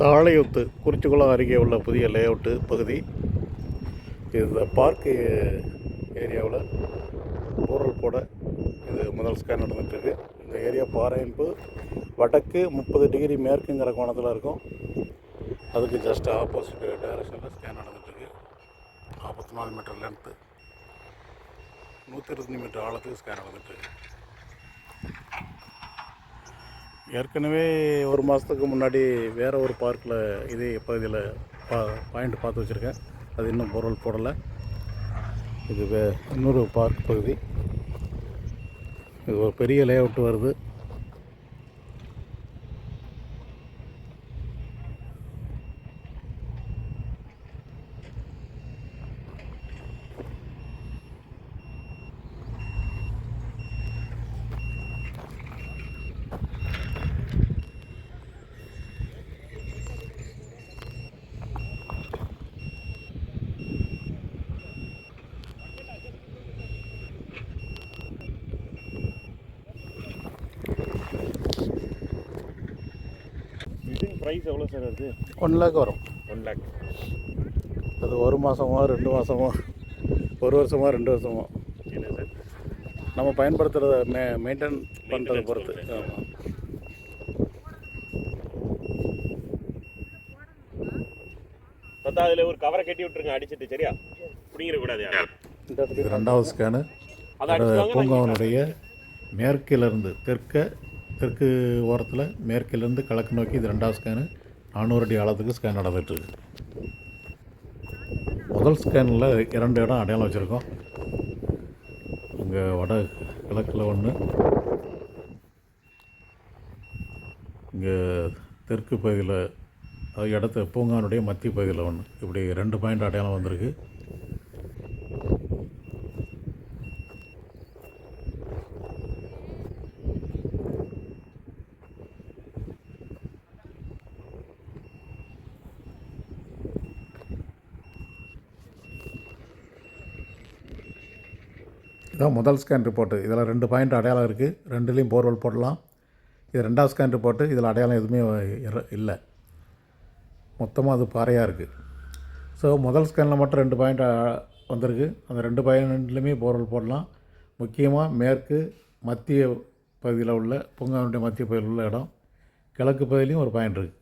தாழையுத்து குறிச்சிக்குளம் அருகே உள்ள புதிய லேஅவுட்டு பகுதி. இந்த பார்க்கு ஏரியாவில் பொருள் போட இது முதல் ஸ்கேன் நடந்துகிட்ருக்கு இந்த ஏரியா பாறையன்பு வடக்கு முப்பது டிகிரி மேற்குங்கிற கோணத்தில் இருக்கும். அதுக்கு ஜஸ்ட் ஆப்போசிட் டைரக்ஷனில் ஸ்கேன் நடந்துகிட்ருக்கு நாற்பத்தி நாலு மீட்டர் லென்த்து நூற்றி இருபத்தஞ்சி மீட்டர் ஆழத்துக்கு ஸ்கேன் நடந்துகிட்ருக்கு ஏற்கனவே ஒரு மாதத்துக்கு முன்னாடி வேறு ஒரு பார்க்கில் இதே பகுதியில் பா பாயிண்ட் பார்த்து வச்சுருக்கேன். அது இன்னும் பொருள் போடலை. இது வே இன்னொரு பார்க் பகுதி. இது ஒரு பெரிய லேஅவுட் வருது. ப்ரைஸ் எவ்வளோ சார் வருது? ஒன் லேக் வரும். ஒன் லேக் அது ஒரு மாதமோ ரெண்டு மாதமோ ஒரு வருஷமோ ரெண்டு வருஷமோ. என்ன சார் நம்ம பயன்படுத்துகிறத மே மெயின்டைன் பண்ணுறதை பொறுத்து. ஆமாம் பார்த்தா அதில் ஒரு கவரை கட்டி விட்டுருங்க அடிச்சிட்டு சரியா? பிடிங்கிடக்கூடாது யாரும். இது ரெண்டாவது ஸ்கேனு பூங்காவனுடைய மேற்கிலிருந்து தெற்க தெற்கு ஓரத்தில் மேற்கிலிருந்து கிழக்கு நோக்கி இது ரெண்டாவது ஸ்கேனு நானூறு அடி ஆழத்துக்கு ஸ்கேன் நடந்துகிட்ருக்கு முதல் ஸ்கேனில் இரண்டு இடம் அடையாளம் வச்சுருக்கோம். இங்கே வட கிழக்கில் ஒன்று இங்கே தெற்கு பகுதியில் அது இடத்த பூங்கானுடைய மத்திய பகுதியில் ஒன்று இப்படி ரெண்டு பாயிண்ட் அடையாளம் வந்திருக்கு. இதான் முதல் ஸ்கேன் ரிப்போர்ட்டு இதில் ரெண்டு பாயிண்ட் அடையாளம் இருக்குது ரெண்டுலேயும் போர்வெல் போடலாம். இது ரெண்டாவது ஸ்கேன் ரிப்போர்ட்டு இதில் அடையாளம் எதுவுமே இல்லை. மொத்தமாக அது பாறையாக இருக்குது ஸோ முதல் ஸ்கேனில் மட்டும் ரெண்டு பாயிண்ட் வந்திருக்கு. அந்த ரெண்டு பாயிண்ட்லேயுமே போர்வெல் போடலாம். முக்கியமாக மேற்கு மத்திய பகுதியில் உள்ள பூங்காவுடைய மத்திய பகுதியில் உள்ள இடம். கிழக்கு பகுதியிலையும் ஒரு பாயிண்ட் இருக்குது